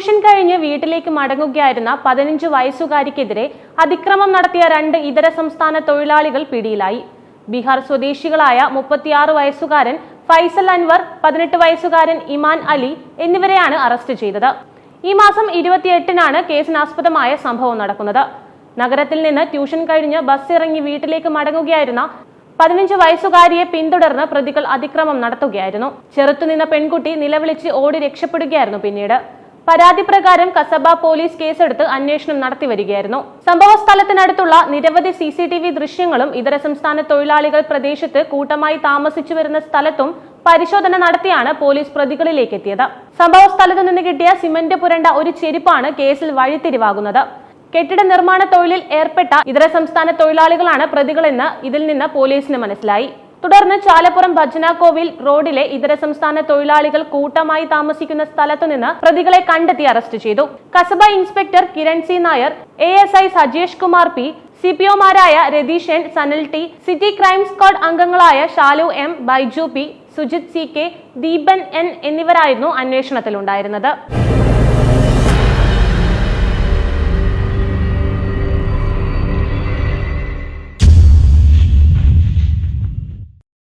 Tuition കഴിഞ്ഞ് വീട്ടിലേക്ക് മടങ്ങുകയായിരുന്ന പതിനഞ്ച് വയസ്സുകാരിക്കെതിരെ അതിക്രമം നടത്തിയ രണ്ട് ഇതര സംസ്ഥാന തൊഴിലാളികൾ പിടിയിലായി. ബീഹാർ സ്വദേശികളായ മുപ്പത്തിയാറ് വയസ്സുകാരൻ ഫൈസൽ അൻവർ പതിനെട്ട് വയസ്സുകാരൻ ഇമാൻ അലി എന്നിവരെയാണ് അറസ്റ്റ് ചെയ്തത്. ഈ മാസം ഇരുപത്തിയെട്ടിനാണ് കേസിനാസ്പദമായ സംഭവം നടക്കുന്നത്. നഗരത്തിൽ നിന്ന് ട്യൂഷൻ കഴിഞ്ഞ് ബസ് ഇറങ്ങി വീട്ടിലേക്ക് മടങ്ങുകയായിരുന്ന പതിനഞ്ച് വയസ്സുകാരിയെ പിന്തുടർന്ന് പ്രതികൾ അതിക്രമം നടത്തുകയായിരുന്നു. ചെറുത്തുനിന്ന പെൺകുട്ടി നിലവിളിച്ച് ഓടി രക്ഷപ്പെടുകയായിരുന്നു പിന്നീട്. പരാതി പ്രകാരം കസബ പോലീസ് കേസെടുത്ത് അന്വേഷണം നടത്തിവരികയായിരുന്നു സംഭവ സ്ഥലത്തിനടുത്തുള്ള നിരവധി സി സി ടി വി ദൃശ്യങ്ങളും ഇതര സംസ്ഥാന തൊഴിലാളികൾ പ്രദേശത്ത് കൂട്ടമായി താമസിച്ചു വരുന്ന സ്ഥലത്തും പരിശോധന നടത്തിയാണ് പോലീസ് പ്രതികളിലേക്ക് എത്തിയത് സംഭവ സ്ഥലത്ത് നിന്ന് കിട്ടിയ സിമന്റ് പുരണ്ട ഒരു ചെരുപ്പാണ് കേസിൽ വഴിത്തിരിവാകുന്നത്. കെട്ടിട നിർമ്മാണ തൊഴിലിൽ ഏർപ്പെട്ട ഇതര സംസ്ഥാന തൊഴിലാളികളാണ് പ്രതികളെന്ന് ഇതിൽ നിന്ന് പോലീസിന് മനസ്സിലായി. തുടർന്ന് ചാലപ്പുറം ഭജനാകോവിൽ റോഡിലെ ഇതര സംസ്ഥാന തൊഴിലാളികൾ കൂട്ടമായി താമസിക്കുന്ന സ്ഥലത്തു നിന്ന് പ്രതികളെ കണ്ടെത്തി അറസ്റ്റ് ചെയ്തു. Kasaba inspector Kiran C Nair A S I Sajesh Kumar P C P ഒമാരായ Ratheeshan Sanal T city crime squad അംഗങ്ങളായ Shalu M Baiju P Sujith C K Deepan N എന്നിവരായിരുന്നു അന്വേഷണത്തിലുണ്ടായിരുന്നത്.